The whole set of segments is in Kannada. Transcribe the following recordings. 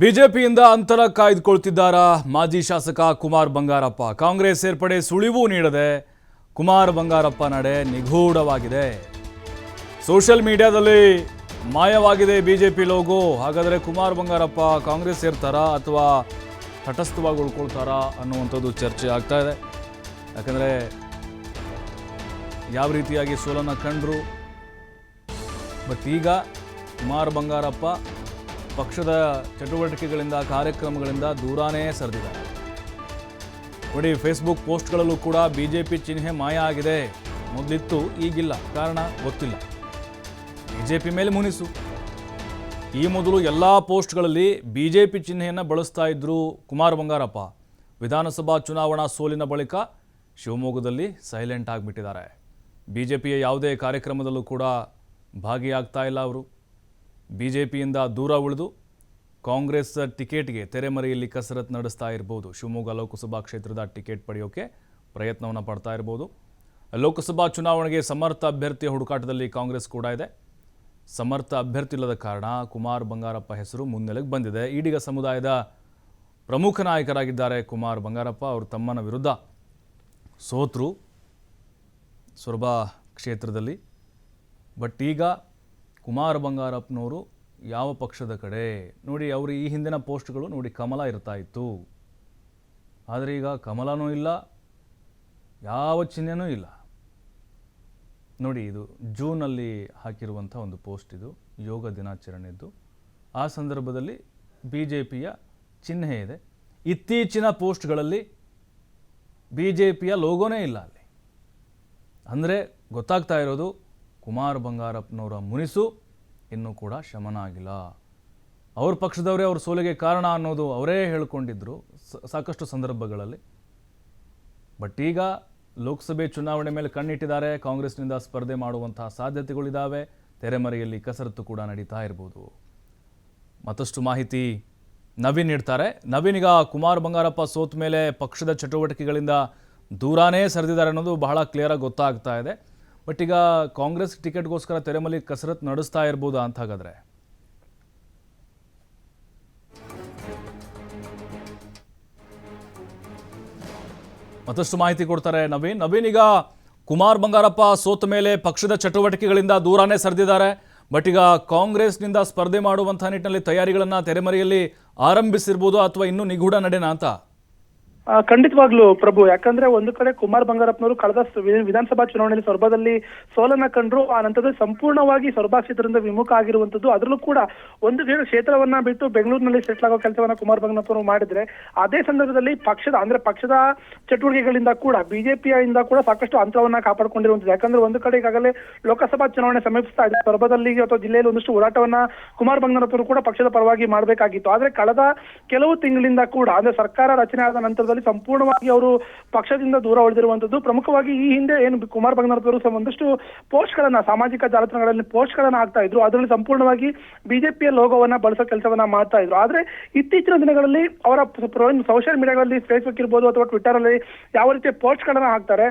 ಬಿಜೆಪಿಯಿಂದ ಅಂತರ ಕಾಯ್ದುಕೊಳ್ತಿದ್ದಾರಾ ಮಾಜಿ ಶಾಸಕ ಕುಮಾರ್ ಬಂಗಾರಪ್ಪ? ಕಾಂಗ್ರೆಸ್ ಸೇರ್ಪಡೆ ಸುಳಿವು ನೀಡದೆ ಕುಮಾರ್ ಬಂಗಾರಪ್ಪ ನಡೆ ನಿಗೂಢವಾಗಿದೆ. ಸೋಷಿಯಲ್ ಮೀಡಿಯಾದಲ್ಲಿ ಮಾಯವಾಗಿದೆ ಬಿಜೆಪಿ ಲೋಗೋ. ಹಾಗಾದರೆ ಕುಮಾರ್ ಬಂಗಾರಪ್ಪ ಕಾಂಗ್ರೆಸ್ ಸೇರ್ತಾರಾ ಅಥವಾ ತಟಸ್ಥವಾಗಿ ಉಳ್ಕೊಳ್ತಾರಾ ಅನ್ನುವಂಥದ್ದು ಚರ್ಚೆ ಆಗ್ತಾ ಇದೆ. ಯಾಕಂದರೆ ಯಾವ ರೀತಿಯಾಗಿ ಸೋಲನ್ನು ಕಂಡ್ರು? ಬಟ್ ಈಗ ಕುಮಾರ್ ಬಂಗಾರಪ್ಪ ಪಕ್ಷದ ಚಟುವಟಿಕೆಗಳಿಂದ, ಕಾರ್ಯಕ್ರಮಗಳಿಂದ ದೂರಾನೇ ಸರಿದಿದ್ದಾರೆ. ನೋಡಿ ಫೇಸ್ಬುಕ್ ಪೋಸ್ಟ್ಗಳಲ್ಲೂ ಕೂಡ ಬಿ ಜೆ ಪಿ ಚಿಹ್ನೆ ಮಾಯ ಆಗಿದೆ. ಮೊದಲಿತ್ತು, ಈಗಿಲ್ಲ. ಕಾರಣ ಗೊತ್ತಿಲ್ಲ. ಬಿ ಜೆ ಪಿ ಮೇಲೆ ಮುನಿಸು. ಈ ಮೊದಲು ಎಲ್ಲ ಪೋಸ್ಟ್ಗಳಲ್ಲಿ ಬಿ ಜೆ ಪಿ ಚಿಹ್ನೆಯನ್ನು ಬಳಸ್ತಾ ಇದ್ರು ಕುಮಾರ್ ಬಂಗಾರಪ್ಪ. ವಿಧಾನಸಭಾ ಚುನಾವಣಾ ಸೋಲಿನ ಬಳಿಕ ಶಿವಮೊಗ್ಗದಲ್ಲಿ ಸೈಲೆಂಟ್ ಆಗಿಬಿಟ್ಟಿದ್ದಾರೆ. ಬಿ ಜೆ ಪಿಯ ಯಾವುದೇ ಕಾರ್ಯಕ್ರಮದಲ್ಲೂ ಕೂಡ ಭಾಗಿಯಾಗ್ತಾ ಇಲ್ಲ ಅವರು. ಬಿ ಜೆ ಪಿಯಿಂದ ದೂರ ಉಳಿದು ಕಾಂಗ್ರೆಸ್ ಟಿಕೆಟ್ಗೆ ತೆರೆಮರೆಯಲ್ಲಿ ಕಸರತ್ತು ನಡೆಸ್ತಾ ಇರ್ಬೋದು. ಶಿವಮೊಗ್ಗ ಲೋಕಸಭಾ ಕ್ಷೇತ್ರದ ಟಿಕೆಟ್ ಪಡೆಯೋಕೆ ಪ್ರಯತ್ನವನ್ನು ಪಡ್ತಾ ಇರ್ಬೋದು. ಲೋಕಸಭಾ ಚುನಾವಣೆಗೆ ಸಮರ್ಥ ಅಭ್ಯರ್ಥಿಯ ಹುಡುಕಾಟದಲ್ಲಿ ಕಾಂಗ್ರೆಸ್ ಕೂಡ ಇದೆ. ಸಮರ್ಥ ಅಭ್ಯರ್ಥಿ ಇಲ್ಲದ ಕಾರಣ ಕುಮಾರ್ ಬಂಗಾರಪ್ಪ ಹೆಸರು ಮುನ್ನೆಲೆಗೆ ಬಂದಿದೆ. ಈಡಿಗ ಸಮುದಾಯದ ಪ್ರಮುಖ ನಾಯಕರಾಗಿದ್ದಾರೆ ಕುಮಾರ್ ಬಂಗಾರಪ್ಪ. ಅವರು ತಮ್ಮನ ವಿರುದ್ಧ ಸೋತರು ಸೊರಬ ಕ್ಷೇತ್ರದಲ್ಲಿ. ಬಟ್ ಈಗ ಕುಮಾರ್ ಬಂಗಾರಪ್ಪನವರು ಯಾವ ಪಕ್ಷದ ಕಡೆ? ನೋಡಿ, ಅವರು ಈ ಹಿಂದಿನ ಪೋಸ್ಟ್ಗಳು ನೋಡಿ, ಕಮಲ ಇರ್ತಾ ಇತ್ತು. ಆದರೆ ಈಗ ಕಮಲನೂ ಇಲ್ಲ, ಯಾವ ಚಿಹ್ನೆನೂ ಇಲ್ಲ. ನೋಡಿ, ಇದು ಜೂನಲ್ಲಿ ಹಾಕಿರುವಂಥ ಒಂದು ಪೋಸ್ಟ್ ಇದು, ಯೋಗ ದಿನಾಚರಣೆಯದ್ದು ಆ ಸಂದರ್ಭದಲ್ಲಿ ಬಿ ಜೆ ಪಿಯ ಚಿಹ್ನೆ ಇದೆ. ಇತ್ತೀಚಿನ ಪೋಸ್ಟ್ಗಳಲ್ಲಿ ಬಿ ಜೆ ಪಿಯ ಲೋಗೋನೇ ಇಲ್ಲ ಅಲ್ಲಿ. ಅಂದರೆ ಗೊತ್ತಾಗ್ತಾ ಇರೋದು ಕುಮಾರ್ ಬಂಗಾರಪ್ಪನವರ ಮುನಿಸು ಇನ್ನೂ ಕೂಡ ಶಮನ ಆಗಿಲ್ಲ ಅವ್ರ ಪಕ್ಷದವರೇ ಅವ್ರ ಸೋಲಿಗೆ ಕಾರಣ ಅನ್ನೋದು ಅವರೇ ಹೇಳಿಕೊಂಡಿದ್ದರು ಸಾಕಷ್ಟು ಸಂದರ್ಭಗಳಲ್ಲಿ. ಬಟ್ ಈಗ ಲೋಕಸಭೆ ಚುನಾವಣೆ ಮೇಲೆ ಕಣ್ಣಿಟ್ಟಿದ್ದಾರೆ, ಕಾಂಗ್ರೆಸ್ನಿಂದ ಸ್ಪರ್ಧೆ ಮಾಡುವಂತಹ ಸಾಧ್ಯತೆಗಳಿದ್ದಾವೆ ತೆರೆಮರೆಯಲ್ಲಿ ಕಸರತ್ತು ಕೂಡ ನಡೀತಾ ಇರ್ಬೋದು. ಮತ್ತಷ್ಟು ಮಾಹಿತಿ ನವೀನ್ ನೀಡ್ತಾರೆ. ನವೀನ್ ಈಗ ಕುಮಾರ್ ಬಂಗಾರಪ್ಪ ಸೋತ ಮೇಲೆ ಪಕ್ಷದ ಚಟುವಟಿಕೆಗಳಿಂದ ದೂರಾನೇ ಸರಿದಿದ್ದಾರೆ ಅನ್ನೋದು ಬಹಳ ಕ್ಲಿಯರಾಗಿ ಗೊತ್ತಾಗ್ತಾ ಇದೆ. ಬಟ್ ಈಗ ಕಾಂಗ್ರೆಸ್ ಟಿಕೆಟ್ಗೋಸ್ಕರ ತೆರೆಮಲಿ ಕಸರತ್ತು ನಡೆಸ್ತಾ ಇರ್ಬೋದು ಅಂತ ಹಾಗಾದ್ರೆ? ಮತ್ತಷ್ಟು ಮಾಹಿತಿ ಕೊಡ್ತಾರೆ ನವೀನ್. ನವೀನ್, ಈಗ ಕುಮಾರ್ ಬಂಗಾರಪ್ಪ ಸೋತ ಮೇಲೆ ಪಕ್ಷದ ಚಟುವಟಿಕೆಗಳಿಂದ ದೂರನೇ ಸರಿದಿದ್ದಾರೆ. ಬಟ್ ಈಗ ಕಾಂಗ್ರೆಸ್ನಿಂದ ಸ್ಪರ್ಧೆ ಮಾಡುವಂಥ ನಿಟ್ಟಿನಲ್ಲಿ ತಯಾರಿಗಳನ್ನು ತೆರೆಮರೆಯಲ್ಲಿ ಆರಂಭಿಸಿರ್ಬೋದು ಅಥವಾ ಇನ್ನೂ ನಿಗೂಢ ನಡೆನಾ ಅಂತ? ಖಂಡಿತವಾಗ್ಲೂ ಪ್ರಭು. ಯಾಕಂದ್ರೆ ಒಂದು ಕಡೆ ಕುಮಾರ್ ಬಂಗಾರಪ್ಪನವರು ಕಳೆದ ವಿಧಾನಸಭಾ ಚುನಾವಣೆಯಲ್ಲಿ ಸೊರಬದಲ್ಲಿ ಸೋಲನ್ನ ಕಂಡ್ರು, ಆ ನಂತರದಲ್ಲಿ ಸಂಪೂರ್ಣವಾಗಿ ಸೊರಬ ಕ್ಷೇತ್ರದಿಂದ ವಿಮುಖ ಆಗಿರುವಂತದ್ದು ಅದರಲ್ಲೂ ಕೂಡ ಒಂದು ಕ್ಷೇತ್ರ- ಕ್ಷೇತ್ರವನ್ನ ಬಿಟ್ಟು ಬೆಂಗಳೂರಿನಲ್ಲಿ ಸೆಟ್ಲ್ ಆಗೋ ಕೆಲಸವನ್ನ ಕುಮಾರ್ ಬಂಗಾರಪ್ಪನವರು ಮಾಡಿದ್ರೆ, ಅದೇ ಸಂದರ್ಭದಲ್ಲಿ ಪಕ್ಷದ, ಅಂದ್ರೆ ಪಕ್ಷದ ಚಟುವಟಿಕೆಗಳಿಂದ ಕೂಡ ಬಿಜೆಪಿಯಿಂದ ಕೂಡ ಸಾಕಷ್ಟು ಅಂತರವನ್ನ ಕಾಪಾಡಿಕೊಂಡಿರುವಂತದ್ದು ಯಾಕಂದ್ರೆ ಒಂದು ಕಡೆ ಈಗಾಗಲೇ ಲೋಕಸಭಾ ಚುನಾವಣೆ ಸಮೀಪಿಸ್ತಾ ಇದೆ. ಸೊರಬದಲ್ಲಿ ಅಥವಾ ಜಿಲ್ಲೆಯಲ್ಲಿ ಒಂದಷ್ಟು ಹೋರಾಟವನ್ನ ಕುಮಾರ್ ಬಂಗಾರಪ್ಪನವರು ಕೂಡ ಪಕ್ಷದ ಪರವಾಗಿ ಮಾಡಬೇಕಾಗಿತ್ತು. ಆದ್ರೆ ಕಳೆದ ಕೆಲವು ತಿಂಗಳಿಂದ ಕೂಡ, ಅಂದ್ರೆ ಸರ್ಕಾರ ರಚನೆ ಆದ ನಂತರದಲ್ಲಿ ಸಂಪೂರ್ಣವಾಗಿ ಅವರು ಪಕ್ಷದಿಂದ ದೂರ ಉಳಿದಿರುವಂತದ್ದು. ಪ್ರಮುಖವಾಗಿ ಈ ಹಿಂದೆ ಏನು ಕುಮಾರ್ ಬಂಗಾರಪ್ಪನವರು ಸಹ ಒಂದಷ್ಟು ಪೋಸ್ಟ್ ಗಳನ್ನ ಸಾಮಾಜಿಕ ಜಾಲತಾಣಗಳಲ್ಲಿ ಪೋಸ್ಟ್ ಗಳನ್ನ ಹಾಕ್ತಾ ಇದ್ರು. ಅದರಲ್ಲಿ ಸಂಪೂರ್ಣವಾಗಿ ಬಿಜೆಪಿಯ ಲೋಗೋವನ್ನ ಬಳಸೋ ಕೆಲಸವನ್ನ ಮಾಡ್ತಾ ಇದ್ರು. ಆದ್ರೆ ಇತ್ತೀಚಿನ ದಿನಗಳಲ್ಲಿ ಅವರ ಸೋಷಿಯಲ್ ಮೀಡಿಯಾಗಳಲ್ಲಿ ಫೇಸ್ಬುಕ್ ಇರ್ಬೋದು ಅಥವಾ ಟ್ವಿಟರ್ ಅಲ್ಲಿ ಯಾವ ರೀತಿಯ ಪೋಸ್ಟ್ ಗಳನ್ನ ಹಾಕ್ತಾರೆ.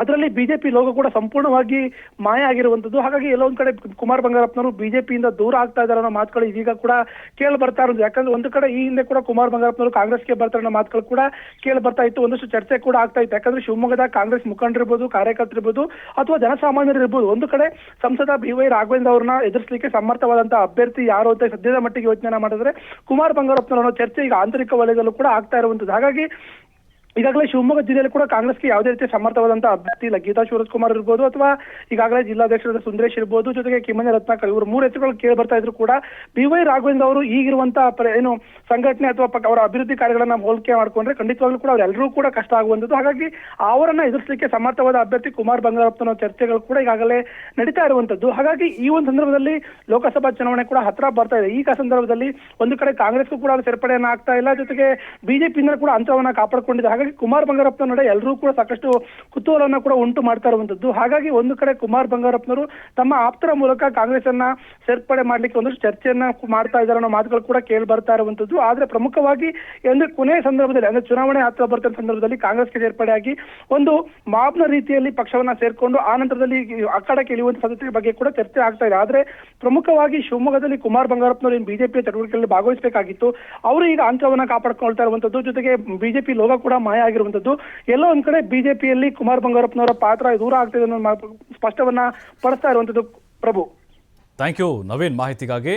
ಅದರಲ್ಲಿ ಬಿಜೆಪಿ ಲೋಗೋ ಕೂಡ ಸಂಪೂರ್ಣವಾಗಿ ಮಾಯ ಆಗಿರುವಂತದ್ದು. ಹಾಗಾಗಿ ಎಲ್ಲೋ ಕಡೆ ಕುಮಾರ್ ಬಂಗಾರಪ್ಪನವರು ಬಿಜೆಪಿಯಿಂದ ದೂರ ಆಗ್ತಾ ಇದ್ದಾರೆ ಅನ್ನೋ ಮಾತುಗಳು ಇದೀಗ ಕೂಡ ಕೇಳಿ ಬರ್ತಾ ಇರೋದು. ಯಾಕಂದ್ರೆ ಒಂದು ಕಡೆ ಈ ಹಿಂದೆ ಕೂಡ ಕುಮಾರ್ ಬಂಗಾರಪ್ಪನವರು ಕಾಂಗ್ರೆಸ್ಗೆ ಬರ್ತಾರೆ ಅನ್ನೋ ಮಾತುಗಳು ಕೂಡ ಕೇಳಿ ಬರ್ತಾ ಇತ್ತು. ಒಂದಷ್ಟು ಚರ್ಚೆ ಕೂಡ ಆಗ್ತಾ ಇತ್ತು. ಯಾಕಂದ್ರೆ ಶಿವಮೊಗ್ಗದ ಕಾಂಗ್ರೆಸ್ ಮುಖಂಡರಿರ್ಬೋದು, ಕಾರ್ಯಕರ್ತರಿರ್ಬೋದು ಅಥವಾ ಜನಸಾಮಾನ್ಯರು ಇರ್ಬೋದು ಒಂದು ಕಡೆ ಸಂಸದ ಬಿ ವೈ ರಾಘವೇಂದ್ರ ಅವ್ರನ್ನ ಎದುರಿಸಲಿಕ್ಕೆ ಸಮರ್ಥವಾದಂತಹ ಅಭ್ಯರ್ಥಿ ಯಾರು ಅಂತ ಸದ್ಯದ ಮಟ್ಟಿಗೆ ಯೋಚನೆ ಮಾಡಿದ್ರೆ ಕುಮಾರ್ ಬಂಗಾರಪ್ಪನವರ ಚರ್ಚೆ ಈಗ ಆಂತರಿಕ ವಲಯದಲ್ಲೂ ಕೂಡ ಆಗ್ತಾ ಇರುವಂತದ್ದು. ಹಾಗಾಗಿ ಈಗಾಗಲೇ ಶಿವಮೊಗ್ಗ ಜಿಲ್ಲೆಯಲ್ಲಿ ಕೂಡ ಕಾಂಗ್ರೆಸ್ಗೆ ಯಾವುದೇ ರೀತಿಯ ಸಮರ್ಥವಾದಂತಹ ಅಭ್ಯರ್ಥಿ ಇಲ್ಲ. ಗೀತಾ ಶಿವರಾಜ್ ಕುಮಾರ್ ಇರ್ಬೋದು ಅಥವಾ ಈಗಾಗಲೇ ಜಿಲ್ಲಾಧ್ಯಕ್ಷರಾದ ಸುಂದರೇಶ್ ಇರ್ಬೋದು. ಜೊತೆಗೆ ಕಿಮ್ಮನೆ ರತ್ನಾಕರ್ ಇವರು ಮೂರು ಹೆಸರುಗಳು ಕೇಳಿ ಬರ್ತಾ ಇದ್ರು ಕೂಡ ಬಿ ವೈ ರಾಘವೇಂದ್ರ ಅವರು ಈಗಿರುವಂತಹ ಏನು ಸಂಘಟನೆ ಅಥವಾ ಅವರ ಅಭಿವೃದ್ಧಿ ಕಾರ್ಯಗಳನ್ನ ಹೋಲಿಕೆ ಮಾಡ್ಕೊಂಡ್ರೆ ಖಂಡಿತವಾಗ್ಲೂ ಕೂಡ ಅವರೆಲ್ಲರೂ ಕೂಡ ಕಷ್ಟ ಆಗುವಂಥದ್ದು. ಹಾಗಾಗಿ ಅವರನ್ನ ಎದುರಿಸಲಿಕ್ಕೆ ಸಮರ್ಥವಾದ ಅಭ್ಯರ್ಥಿ ಕುಮಾರ್ ಬಂಗಾರಪ್ಪನ ಚರ್ಚೆಗಳು ಕೂಡ ಈಗಾಗಲೇ ನಡೀತಾ ಇರುವಂತದ್ದು ಹಾಗಾಗಿ ಈ ಒಂದು ಸಂದರ್ಭದಲ್ಲಿ ಲೋಕಸಭಾ ಚುನಾವಣೆ ಕೂಡ ಹತ್ರ ಬರ್ತಾ ಇದೆ. ಈಗ ಸಂದರ್ಭದಲ್ಲಿ ಒಂದು ಕಡೆ ಕಾಂಗ್ರೆಸ್ಗೂ ಕೂಡ ಸೇರ್ಪಡೆಯನ್ನ ಆಗ್ತಾ ಇಲ್ಲ. ಜೊತೆಗೆ ಬಿಜೆಪಿಯಿಂದ ಕೂಡ ಅಂತರವನ್ನ ಕಾಪಾಡಿಕೊಂಡಿದೆ. ಹಾಗಾಗಿ ಹಾಗಾಗಿ ಕುಮಾರ್ ಬಂಗಾರಪ್ಪನ ನಡೆ ಎಲ್ಲರೂ ಕೂಡ ಸಾಕಷ್ಟು ಕುತೂಹಲನ ಕೂಡ ಉಂಟು ಮಾಡ್ತಾ ಇರುವಂತದ್ದು. ಹಾಗಾಗಿ ಒಂದು ಕಡೆ ಕುಮಾರ್ ಬಂಗಾರಪ್ಪನವರು ತಮ್ಮ ಆಪ್ತರ ಮೂಲಕ ಕಾಂಗ್ರೆಸ್ ಅನ್ನ ಸೇರ್ಪಡೆ ಮಾಡ್ಲಿಕ್ಕೆ ಒಂದಷ್ಟು ಚರ್ಚೆಯನ್ನ ಮಾಡ್ತಾ ಇದ್ದಾರೆ ಅನ್ನೋ ಮಾತುಗಳು ಕೂಡ ಕೇಳಿ ಬರ್ತಾ ಇರುವಂತದ್ದು. ಆದ್ರೆ ಪ್ರಮುಖವಾಗಿ ಅಂದ್ರೆ ಕೊನೆಯ ಸಂದರ್ಭದಲ್ಲಿ, ಅಂದ್ರೆ ಚುನಾವಣೆ ಹತ್ರ ಬರ್ತಾ ಸಂದರ್ಭದಲ್ಲಿ ಕಾಂಗ್ರೆಸ್ಗೆ ಸೇರ್ಪಡೆಯಾಗಿ ಒಂದು ಮಾಬ್ನ ರೀತಿಯಲ್ಲಿ ಪಕ್ಷವನ್ನ ಸೇರ್ಕೊಂಡು ಆ ನಂತರದಲ್ಲಿ ಅಖಾಡಕ್ಕೆ ಇಳಿಯುವಂತ ಸಾಧ್ಯತೆ ಬಗ್ಗೆ ಕೂಡ ಚರ್ಚೆ ಆಗ್ತಾ ಇದೆ. ಆದ್ರೆ ಪ್ರಮುಖವಾಗಿ ಶಿವಮೊಗ್ಗದಲ್ಲಿ ಕುಮಾರ್ ಬಂಗಾರಪ್ಪನವರು ಏನು ಬಿಜೆಪಿಯ ಚಟುವಟಿಕೆಗಳಲ್ಲಿ ಭಾಗವಹಿಸಬೇಕಾಗಿತ್ತು. ಅವರು ಈಗ ಅಂಕವನ್ನ ಕಾಪಾಡ್ಕೊಳ್ತಾ ಇರುವಂತದ್ದು. ಜೊತೆಗೆ ಬಿಜೆಪಿ ಲೋಗ ಕೂಡ ಮಾಯ ಆಗಿರುವಂತದ್ದು. ಎಲ್ಲೋ ಒಂದ್ ಕಡೆ ಬಿಜೆಪಿಯಲ್ಲಿ ಕುಮಾರ್ ಬಂಗಾರಪ್ಪನವರ ಪಾತ್ರ ದೂರ ಆಗ್ತಿದೆ ಅನ್ನೋ ಸ್ಪಷ್ಟವನ್ನ ಪಡಿಸ್ತಾ ಇರುವಂತದ್ದು ಪ್ರಭು. ಥ್ಯಾಂಕ್ ಯು ನವೀನ್, ಮಾಹಿತಿಗಾಗಿ